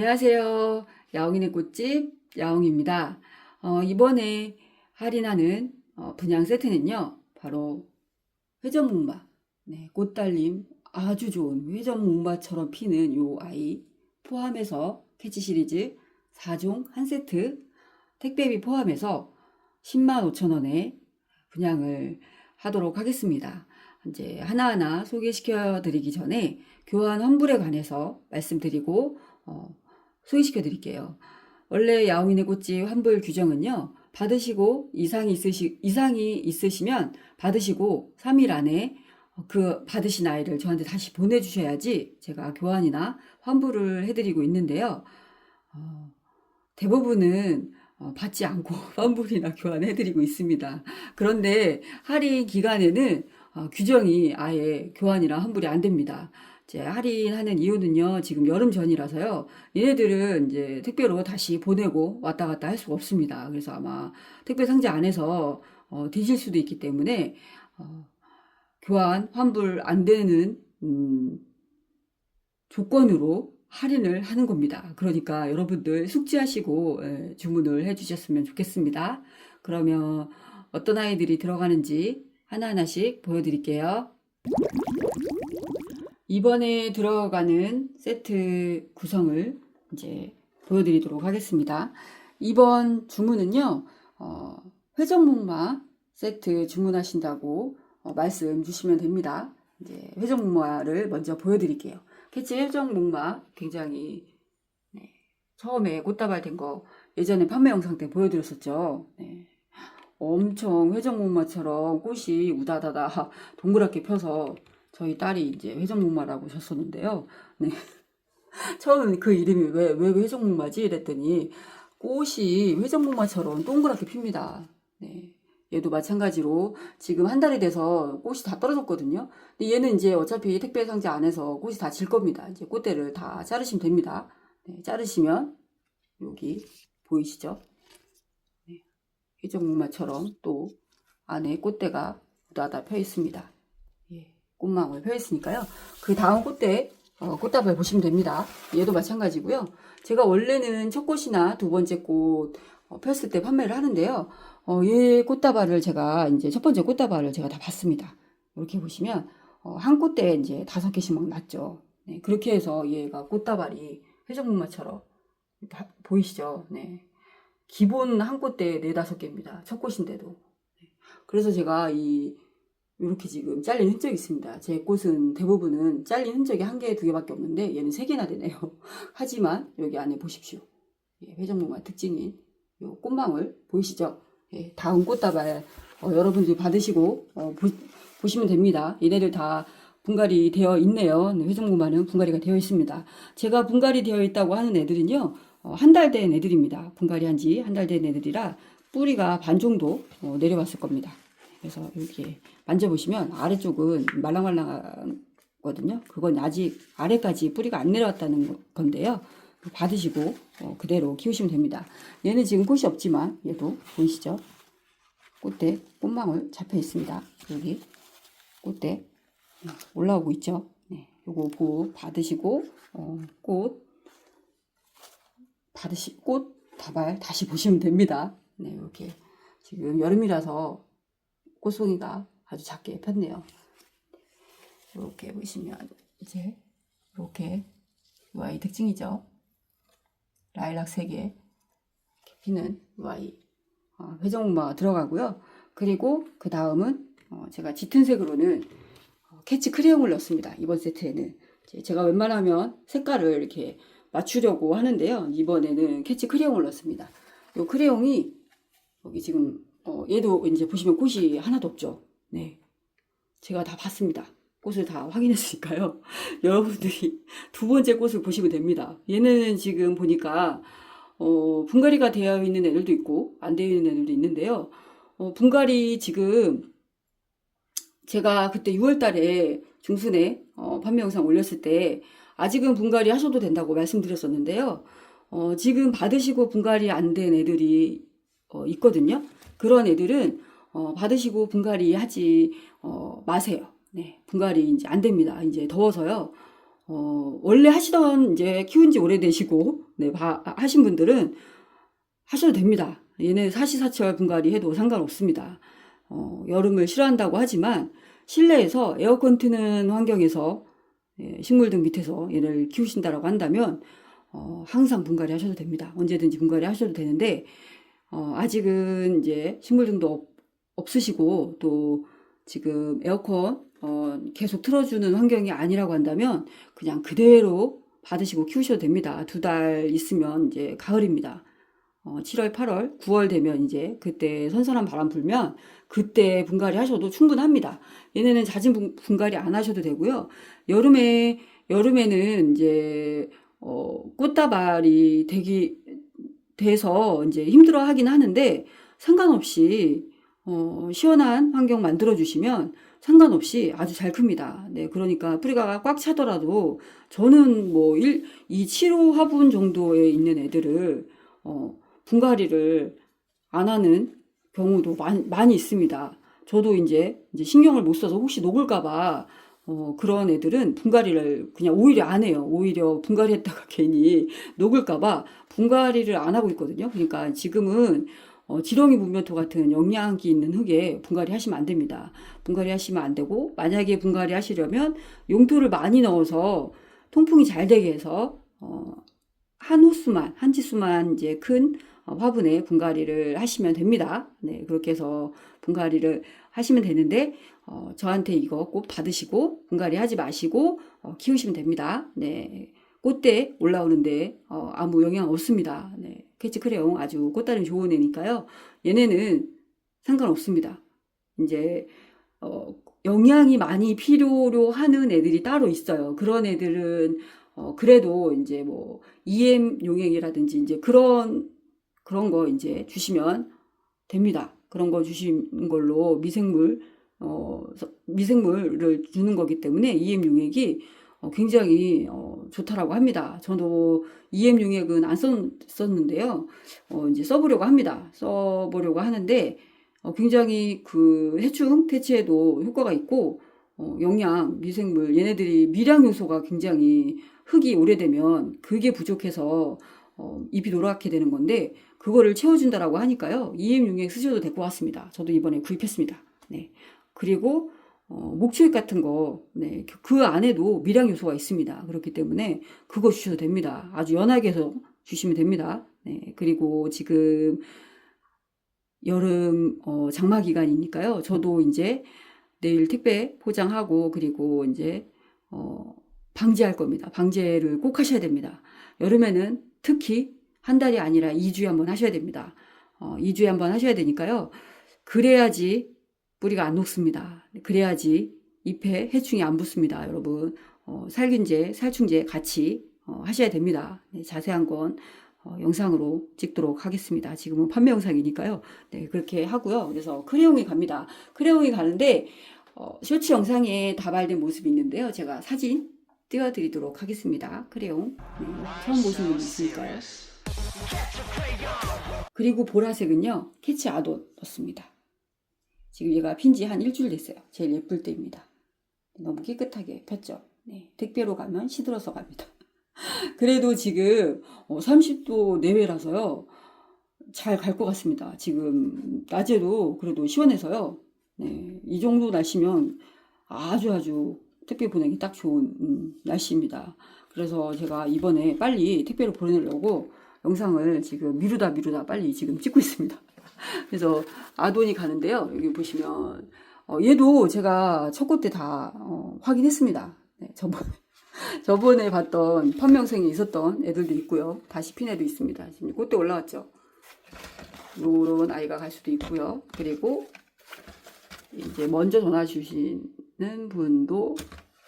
안녕하세요. 야옹이네 꽃집 야옹입니다. 어, 이번에 할인하는 어, 분양 세트는요, 바로 회전목마, 네, 꽃달림 아주 좋은 회전목마처럼 피는 요 아이 포함해서 캐치 시리즈 4종 한 세트 택배비 포함해서 10만 5천 원에 분양을 하도록 하겠습니다. 이제 하나하나 소개시켜 드리기 전에 교환 환불에 관해서 말씀드리고 어, 소개시켜 드릴게요. 원래 야옹이네 꽃집 환불 규정은요. 받으시고 이상이 있으시 이상이 있으시면 받으시고 3일 안에 그 받으신 아이를 저한테 다시 보내 주셔야지 제가 교환이나 환불을 해 드리고 있는데요. 어, 대부분은 어, 받지 않고 환불이나 교환해 드리고 있습니다. 그런데 할인 기간에는 어, 규정이 아예 교환이랑 환불이 안 됩니다. 이제 할인하는 이유는요, 지금 여름 전이라서요, 얘네들은 이제 택배로 다시 보내고 왔다 갔다 할 수가 없습니다. 그래서 아마 택배 상자 안에서 어, 뒤질 수도 있기 때문에, 어, 교환, 환불 안 되는, 음, 조건으로 할인을 하는 겁니다. 그러니까 여러분들 숙지하시고 예, 주문을 해주셨으면 좋겠습니다. 그러면 어떤 아이들이 들어가는지 하나하나씩 보여드릴게요. 이번에 들어가는 세트 구성을 이제 보여드리도록 하겠습니다. 이번 주문은요, 어, 회전목마 세트 주문하신다고 어, 말씀 주시면 됩니다. 이제 회전목마를 먼저 보여드릴게요. 캐치 회전목마 굉장히 네, 처음에 꽃다발 된 거 예전에 판매 영상 때 보여드렸었죠. 네. 엄청 회전목마처럼 꽃이 우다다다 동그랗게 펴서 저희 딸이 이제 회전목마라고 셨었는데요. 네. 처음엔 그 이름이 왜, 왜 회전목마지? 이랬더니 꽃이 회전목마처럼 동그랗게 핍니다. 네. 얘도 마찬가지로 지금 한 달이 돼서 꽃이 다 떨어졌거든요. 근데 얘는 이제 어차피 택배 상자 안에서 꽃이 다 질 겁니다. 이제 꽃대를 다 자르시면 됩니다. 네, 자르시면 여기 보이시죠? 네, 회전목마처럼 또 안에 꽃대가 우다다 펴 있습니다. 예, 꽃망울 펴 있으니까요. 그 다음 꽃대 어, 꽃다발 보시면 됩니다. 얘도 마찬가지고요. 제가 원래는 첫 꽃이나 두 번째 꽃 어, 폈을 때 판매를 하는데요. 어, 얘 꽃다발을 제가 이제 첫 번째 꽃다발을 제가 다 봤습니다. 이렇게 보시면 어, 한 꽃대에 이제 다섯 개씩 막 났죠. 네, 그렇게 해서 얘가 꽃다발이 회전목마처럼 다 보이시죠? 네. 기본 한 꽃대에 네 다섯 개입니다. 첫 꽃인데도. 네. 그래서 제가 이 이렇게 지금 잘린 흔적이 있습니다. 제 꽃은 대부분은 잘린 흔적이 한 개, 두 개밖에 없는데 얘는 세 개나 되네요. 하지만 여기 안에 보십시오. 예, 회전목마 특징인 요 꽃망울 보이시죠? 예, 다음 꽃다발 어, 여러분들이 받으시고 어, 보, 시면 됩니다. 얘네들 다 분갈이 되어 있네요. 네, 회전목마는 분갈이가 되어 있습니다. 제가 분갈이 되어 있다고 하는 애들은요. 어, 한달 된 애들입니다. 분갈이 한 지 한 달 된 애들이라 뿌리가 반 정도 어, 내려왔을 겁니다. 그래서 이렇게 만져보시면 아래쪽은 말랑말랑하거든요. 그건 아직 아래까지 뿌리가 안 내려왔다는 건데요. 받으시고 어, 그대로 키우시면 됩니다. 얘는 지금 꽃이 없지만 얘도 보이시죠? 꽃대 꽃망울 잡혀 있습니다. 여기 꽃대 네, 올라오고 있죠. 네, 요거 보고 받으시고 어, 꽃 받으시 꽃 다발 다시 보시면 됩니다. 네, 이렇게 지금 여름이라서 꽃송이가 아주 작게 폈네요. 이렇게 보시면 이제 이렇게 이 아이 특징이죠. 라일락 3개 이렇게 피는 이 아이 어, 회전목마가 들어가고요. 그리고 그 다음은 어, 제가 짙은 색으로는 어, 캐치 크레용을 넣습니다. 이번 세트에는 제가 웬만하면 색깔을 이렇게 맞추려고 하는데요. 이번에는 캐치 크레용을 넣습니다. 이 크레용이 여기 지금 어, 얘도 이제 보시면 꽃이 하나도 없죠. 네. 제가 다 봤습니다. 꽃을 다 확인했으니까요. 여러분들이 두 번째 꽃을 보시면 됩니다. 얘는 지금 보니까, 어, 분갈이가 되어 있는 애들도 있고, 안 되어 있는 애들도 있는데요. 어, 분갈이 지금, 제가 그때 6월 달에 중순에, 어, 판매 영상 올렸을 때, 아직은 분갈이 하셔도 된다고 말씀드렸었는데요. 어, 지금 받으시고 분갈이 안 된 애들이, 어, 있거든요. 그런 애들은, 어, 받으시고 분갈이 하지, 어, 마세요. 네, 분갈이 이제 안 됩니다. 이제 더워서요. 어, 원래 하시던 이제 키운 지 오래되시고, 네, 봐- 하신 분들은 하셔도 됩니다. 얘네 사시사철 분갈이 해도 상관없습니다. 어, 여름을 싫어한다고 하지만 실내에서 에어컨 트는 환경에서 예, 식물 등 밑에서 얘를 키우신다라고 한다면 어, 항상 분갈이 하셔도 됩니다. 언제든지 분갈이 하셔도 되는데 어, 아직은 이제 식물 등도 없, 없으시고 또 지금 에어컨 어, 계속 틀어주는 환경이 아니라고 한다면 그냥 그대로 받으시고 키우셔도 됩니다. 두 달 있으면 이제 가을입니다. 어, 7월, 8월, 9월 되면 이제 그때 선선한 바람 불면 그때 분갈이 하셔도 충분합니다. 얘네는 잦은 분, 분갈이 안 하셔도 되고요. 여름에 여름에는 이제 어, 꽃다발이 되기 돼서 이제 힘들어 하긴 하는데 상관없이 어, 시원한 환경 만들어 주시면 상관없이 아주 잘 큽니다. 네, 그러니까 뿌리가 꽉 차더라도 저는 뭐 1, 이 7호 화분 정도에 있는 애들을 어, 분갈이를 안 하는 경우도 많이, 많이 있습니다. 저도 이제, 이제 신경을 못 써서 혹시 녹을까봐 어, 그런 애들은 분갈이를 그냥 오히려 안 해요. 오히려 분갈이 했다가 괜히 녹을까봐 분갈이를 안 하고 있거든요. 그러니까 지금은 어, 지렁이 문면토 같은 영양기 있는 흙에 분갈이 하시면 안 됩니다. 분갈이 하시면 안 되고, 만약에 분갈이 하시려면 용토를 많이 넣어서 통풍이 잘 되게 해서, 어, 한 호수만, 한 지수만 이제 큰 어, 화분에 분갈이를 하시면 됩니다. 네, 그렇게 해서 분갈이를 하시면 되는데, 어, 저한테 이거 꼭 받으시고, 분갈이 하지 마시고, 어, 키우시면 됩니다. 네. 꽃대 올라오는데, 어, 아무 영향 없습니다. 네. 캐치 크레용 아주 꽃다림 좋은 애니까요. 얘네는 상관없습니다. 이제, 어, 영양이 많이 필요로 하는 애들이 따로 있어요. 그런 애들은, 어, 그래도 이제 뭐, EM 용액이라든지 이제 그런, 그런 거 이제 주시면 됩니다. 그런 거 주신 걸로 미생물, 어, 서- 미생물을 주는 거기 때문에 EM 용액이 어, 굉장히 어, 좋다라고 합니다. 저도 EM 용액은 안 썼, 썼는데요. 어, 이제 써보려고 합니다. 써보려고 하는데 어, 굉장히 그 해충 퇴치에도 효과가 있고 어, 영양, 미생물 얘네들이 미량 요소가 굉장히 흙이 오래되면 그게 부족해서 어, 잎이 노랗게 되는 건데 그거를 채워준다라고 하니까요. EM 용액 쓰셔도 될 것 같습니다. 저도 이번에 구입했습니다. 네. 그리고 어, 목초액 같은 거, 네, 그- 그 안에도 미량 요소가 있습니다. 그렇기 때문에 그거 주셔도 됩니다. 아주 연하게 해서 주시면 됩니다. 네, 그리고 지금 여름 어, 장마 기간이니까요. 저도 이제 내일 택배 포장하고 그리고 이제 어, 방제할 겁니다. 방제를 꼭 하셔야 됩니다. 여름에는 특히 한 달이 아니라 2주에 한 번 하셔야 됩니다. 어, 2주에 한 번 하셔야 되니까요. 그래야지 뿌리가 안 녹습니다. 그래야지 잎에 해충이 안 붙습니다, 여러분. 어, 살균제, 살충제 같이 어, 하셔야 됩니다. 네, 자세한 건 어, 영상으로 찍도록 하겠습니다. 지금은 판매 영상이니까요. 네, 그렇게 하고요. 그래서 크레용이 갑니다. 크레용이 가는데 어, 쇼츠 영상에 다발된 모습이 있는데요. 제가 사진 띄워드리도록 하겠습니다. 크레용. 네, 처음 보시는 분 있으니까요. 그리고 보라색은요, 캐치 아돈 넣습니다. 지금 얘가 핀 지 한 일주일 됐어요. 제일 예쁠 때입니다. 너무 깨끗하게 폈죠. 네, 택배로 가면 시들어서 갑니다. 그래도 지금 어, 30도 내외라서요. 잘 갈 것 같습니다. 지금 낮에도 그래도 시원해서요. 네, 이 정도 날씨면 아주 아주 택배 보내기 딱 좋은 음, 날씨입니다. 그래서 제가 이번에 빨리 택배로 보내려고 영상을 지금 미루다 미루다 빨리 지금 찍고 있습니다. 그래서 아돈이 가는데요. 여기 보시면 어, 얘도 제가 첫꽃때다 어, 확인했습니다. 네, 저번에 저번에 봤던 판명생에 있었던 애들도 있고요. 다시 핀 애도 있습니다. 지금 꽃대 올라왔죠. 요런 아이가 갈 수도 있고요. 그리고 이제 먼저 전화 주시는 분도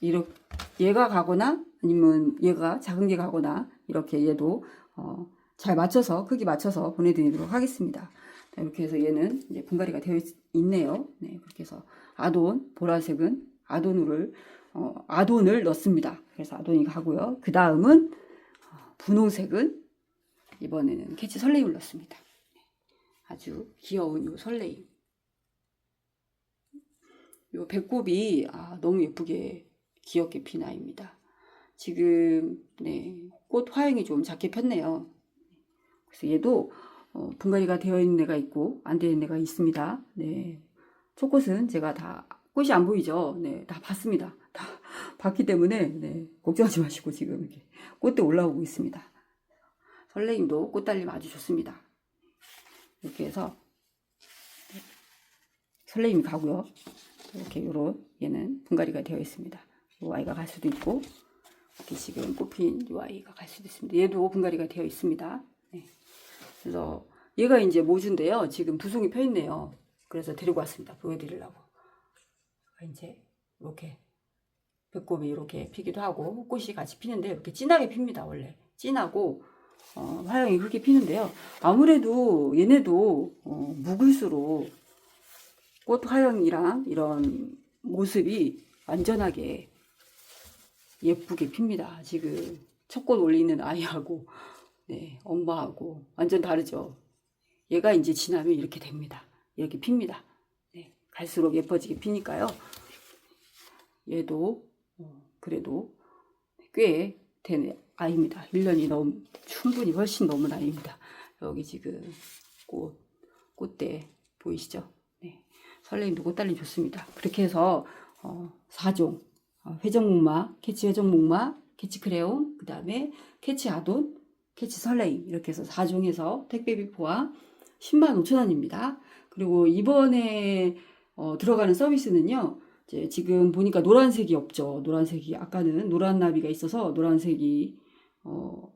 이렇게 얘가 가거나 아니면 얘가 작은 게 가거나 이렇게 얘도 어, 잘 맞춰서 크기 맞춰서 보내드리도록 하겠습니다. 자, 이렇게 해서 얘는 이제 분갈이가 되어 있, 있네요. 네, 그렇게 해서 아돈 보라색은 아돈을 어, 아돈을 넣습니다. 그래서 아돈이 가고요. 그 다음은 어, 분홍색은 이번에는 캐치 설레임을 넣습니다. 아주 귀여운 요 설레임. 요 배꼽이 아, 너무 예쁘게 귀엽게 핀 아이입니다. 지금 네, 꽃 화형이 좀 작게 폈네요. 그래서 얘도 어, 분갈이가 되어 있는 애가 있고 안 되는 애가 있습니다. 네. 초꽃은 제가 다 꽃이 안 보이죠. 네, 다 봤습니다. 다 봤기 때문에 네, 걱정하지 마시고 지금 이렇게 꽃도 올라오고 있습니다. 설레임도 꽃달림 아주 좋습니다. 이렇게 해서 네, 설레임이 가고요. 이렇게 요런 얘는 분갈이가 되어 있습니다. 요 아이가 갈 수도 있고 이렇게 지금 꽃핀 요 아이가 갈 수도 있습니다. 얘도 분갈이가 되어 있습니다. 네. 그래서 얘가 이제 모주인데요. 지금 두 송이 펴 있네요. 그래서 데리고 왔습니다. 보여드리려고. 이제 이렇게 배꼽이 이렇게 피기도 하고 꽃이 같이 피는데 이렇게 진하게 핍니다. 원래 진하고 어, 화형이 그렇게 피는데요. 아무래도 얘네도 어, 묵을수록 꽃 화형이랑 이런 모습이 완전하게 예쁘게 핍니다. 지금 첫 꽃 올리는 아이하고 네, 엄마하고 완전 다르죠. 얘가 이제 지나면 이렇게 됩니다. 이렇게 핍니다. 네, 갈수록 예뻐지게 피니까요. 얘도 어, 그래도 꽤된 아이입니다. 1년이 넘 충분히 훨씬 넘은 아이입니다. 여기 지금 꽃 꽃대 보이시죠? 네. 설레임도 꽃달림 좋습니다. 그렇게 해서 어, 4종 어, 회전목마, 캐치 회전목마, 캐치 크레용, 그 다음에 캐치 아돈, 캐치 설레임 이렇게 해서 4종에서 택배비 포함 10만 5천 원입니다. 그리고 이번에 어, 들어가는 서비스는요. 이제 지금 보니까 노란색이 없죠. 노란색이 아까는 노란 나비가 있어서 노란색이 어,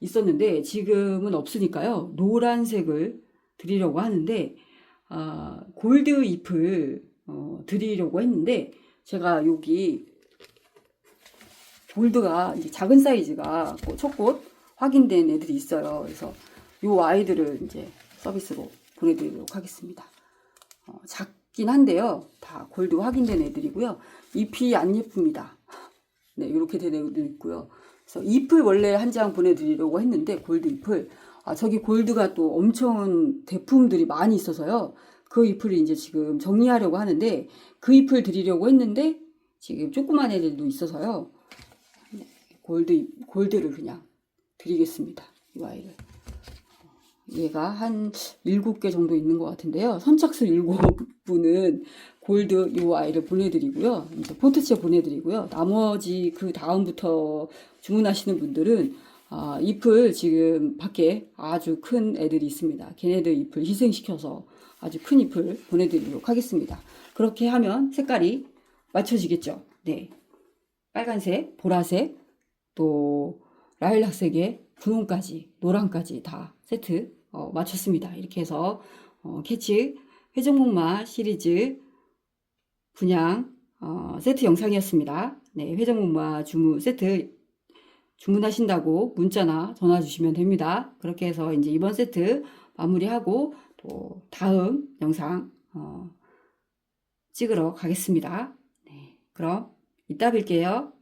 있었는데 지금은 없으니까요. 노란색을 드리려고 하는데 아, 골드 잎을 어, 드리려고 했는데 제가 여기 골드가 이제 작은 사이즈가 첫꽃 확인된 애들이 있어요. 그래서 요 아이들을 이제 서비스로 보내드리도록 하겠습니다. 어, 작긴 한데요. 다 골드 확인된 애들이고요. 잎이 안 예쁩니다. 네, 이렇게 된 애도 있고요. 그래서 잎을 원래 한 장 보내드리려고 했는데 골드 잎을 아, 저기 골드가 또 엄청 대품들이 많이 있어서요. 그 잎을 이제 지금 정리하려고 하는데 그 잎을 드리려고 했는데 지금 조그만 애들도 있어서요. 네, 골드 잎, 골드를 그냥 드리겠습니다. 이 아이를. 얘가 한 7개 정도 있는 것 같은데요. 선착순 7분은 골드 이 아이를 보내드리고요. 이제 포트체 보내드리고요. 나머지 그 다음부터 주문하시는 분들은 아, 잎을 지금 밖에 아주 큰 애들이 있습니다. 걔네들 잎을 희생시켜서 아주 큰 잎을 보내드리도록 하겠습니다. 그렇게 하면 색깔이 맞춰지겠죠. 네. 빨간색, 보라색, 또 라일락색에 분홍까지, 노랑까지 다 세트 어, 맞췄습니다. 이렇게 해서 어, 캐치 회전목마 시리즈 분양 어, 세트 영상이었습니다. 네, 회전목마 주문 세트 주문하신다고 문자나 전화 주시면 됩니다. 그렇게 해서 이제 이번 세트 마무리하고 또 다음 영상 어, 찍으러 가겠습니다. 네, 그럼 이따 뵐게요.